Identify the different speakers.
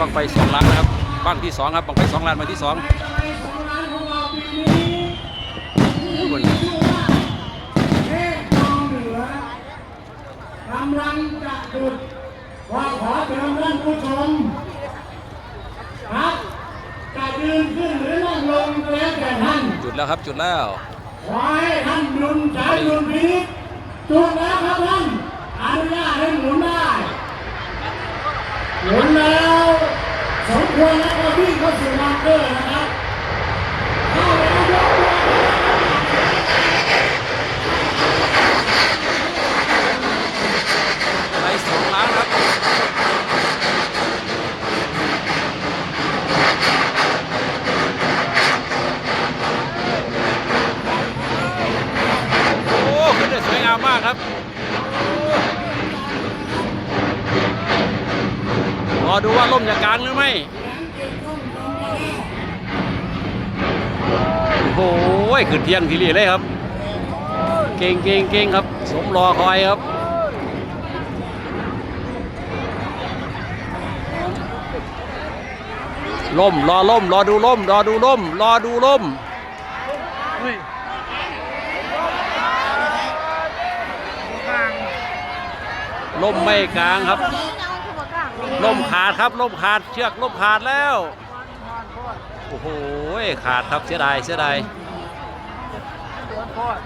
Speaker 1: บังไฟสองล้านนะครับบังที่สองครับบังไฟสองล้านบังที่สองบน
Speaker 2: กำลังจะจุดว่าขอเชิญท่านผู้ชมครับจะยืนขึ้นหรือนั่งลงก็แล้วแต่ท่าน
Speaker 1: จุดแล้วครับจุดแล้ว
Speaker 2: ขอให้ท่านดุลใช้ดุลพินิจจุดแล้วครับท่านอนุญาตให้หมุนได้หมุนแล้วสม ควรแล้วก็วิ่งเข้าสู่บังเกอร์นะครับเข้าแล้วยกมือ
Speaker 1: ไฟสองล้านครับโอ้ขึ้นได้สวยงามมากครับรอดูว่าล่มจะกลางหรือไม่ โอ้โหขึ้นเทียงทีรีเลยครับ เก่งเก่งเก่งครับ สมรอคอยครับล่มรอล่มรอดูล่มรอดูล่มรอดูล่มล่มไม่กลางครับล่มขาดครับล่มขาดเชือกล่มขาดแล้ว โอ้โห ขาดครับเสียดายเสียดาย โคตร